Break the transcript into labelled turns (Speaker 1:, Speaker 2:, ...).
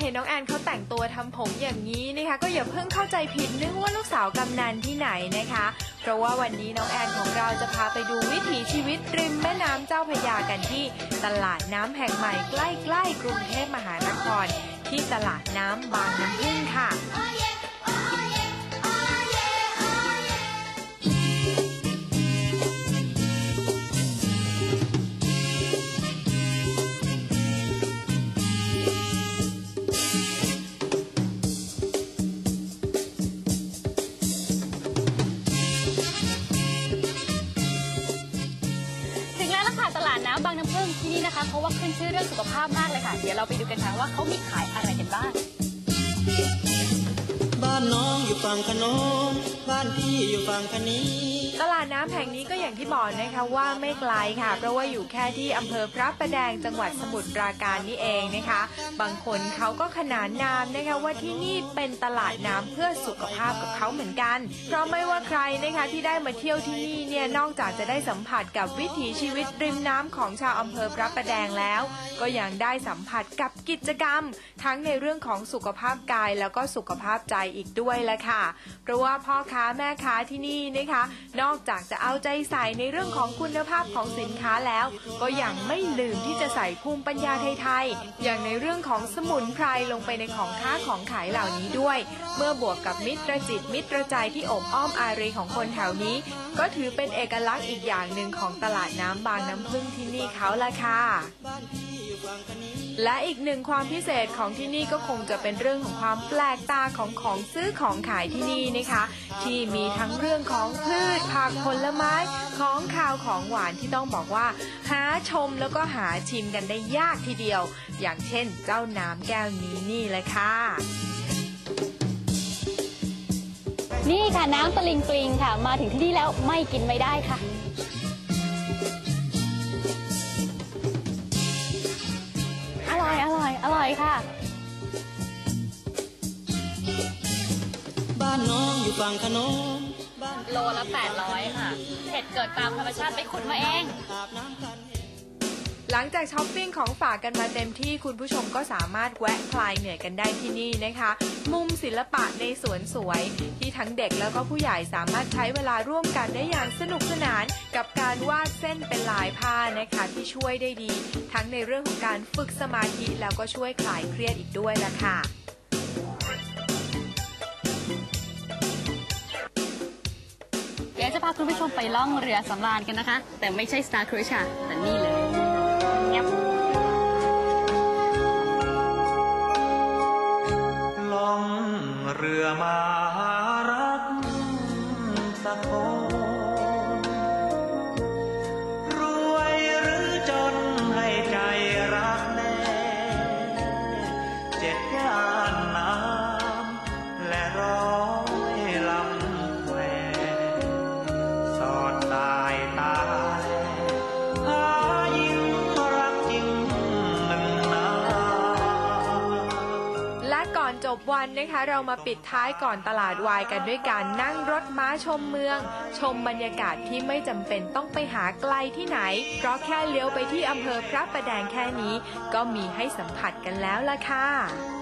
Speaker 1: เห็นน้องแอนเขาแต่งตัวทำผมอย่างนี้นะคะ ก็อย่าเพิ่งเข้าใจผิดนึกว่าลูกสาวกำนันที่ไหนนะคะ เพราะว่าวันนี้น้องแอนของเราจะพาไปดูวิถีชีวิตริมแม่น้ำเจ้าพระยากันที่ตลาดน้ำแห่งใหม่ใกล้ๆกรุงเทพมหานคร ที่ตลาดน้ำบางน้ำพึ่งค่ะ
Speaker 2: เพราะว่าขึ้นชื่อเรื่องสุขภาพมากเลยค่ะ เดี๋ยวเราไปดูกันค่ะว่าเขามีขายอะไรกันบ้างา
Speaker 3: นน้องอยู่ฝั่งขนงบ้านพี่อยู่ฝั่งคณี
Speaker 1: ตลาดน้ำแห่งนี้ก็อย่างที่บอกนะคะว่าไม่ไกลค่ะ เพราะว่าอยู่แค่ที่อำเภอพระประแดงจังหวัดสมุทรปราการนี่เองนะคะ บางคนเขาก็ขนานนามนะคะว่าที่นี่เป็นตลาดน้ำเพื่อสุขภาพกับเขาเหมือนกัน เพราะไม่ว่าใครนะคะที่ได้มาเที่ยวที่นี่เนี่ยนอกจากจะได้สัมผัสกับวิถีชีวิตริมน้ำของชาวอำเภอพระประแดงแล้ว ก็ยังได้สัมผัสกับกิจกรรม ทั้งในเรื่องของสุขภาพกายแล้วก็สุขภาพใจอีกด้วยละค่ะ เพราะว่าพ่อค้าแม่ค้าที่นี่นะคะ นอกจากจะเอาใจใส่ในเรื่องของคุณภาพของสินค้าแล้ว ก็ยังไม่ลืมที่จะใส่ภูมิปัญญาไทยๆ อย่างในเรื่องของสมุนไพรลงไปในของค้าของขายเหล่านี้ด้วย เมื่อบวกกับมิตรจิตมิตรใจที่โอบอ้อมอารีของคนแถวนี้ ก็ถือเป็นเอกลักษณ์อีกอย่างหนึ่งของตลาดน้ำบางน้ำพึ่งที่นี่เขาละค่ะ และอีกหนึ่งความพิเศษของที่นี่ก็คงจะเป็นเรื่องของความแปลกตาของของซื้อของขายที่นี่นะคะ ที่มีทั้งเรื่องของพืชผักผลไม้ของขาวของหวานที่ต้องบอกว่า หาชมแล้วก็หาชิมกันได้ยากทีเดียว อย่างเช่นเจ้าน้ำแก้วนี้นี่เลยค่ะ
Speaker 2: นี่ค่ะน้ำตะลิงปลิงค่ะ มาถึงที่นี่แล้วไม่กินไม่ได้ค่ะ ร่อยอร่อยค่ะ
Speaker 3: บ้านน้องอยู่ฝั่งขนงบ้าน
Speaker 2: โลละ 800 ค่ะเห็ดเกิดตามธรรมชาติไปขุดมาเอง
Speaker 3: อาบน้ำกัน
Speaker 1: หลังจากช้อปปิ้งของฝากกันมาเต็มที่คุณผู้ชมก็สามารถแวะคลายเหนื่อยกันได้ที่นี่นะคะ มุมศิลปะในสวนสวย ที่ทั้งเด็กแล้วก็ผู้ใหญ่สามารถใช้เวลาร่วมกันได้อย่างสนุกสนาน กับการวาดเส้นเป็นลายผ้านะคะที่ช่วยได้ดี ทั้งในเรื่องของการฝึกสมาธิแล้วก็ช่วยคลายเครียดอีกด้วยละค่ะ
Speaker 2: เดี๋ยวจะพาคุณผู้ชมไปล่องเรือสำราญกันนะคะ แต่ไม่ใช่ Star Cruise ค่ะแต่นี่เลย
Speaker 4: รื
Speaker 1: บวันนะคะ เรามาปิดท้ายก่อนตลาดวายกันด้วยการนั่งรถม้าชมเมือง ชมบรรยากาศที่ไม่จำเป็นต้องไปหาไกลที่ไหน เพราะแค่เลี้ยวไปที่อำเภอพระประแดงแค่นี้ ก็มีให้สัมผัสกันแล้วล่ะค่ะ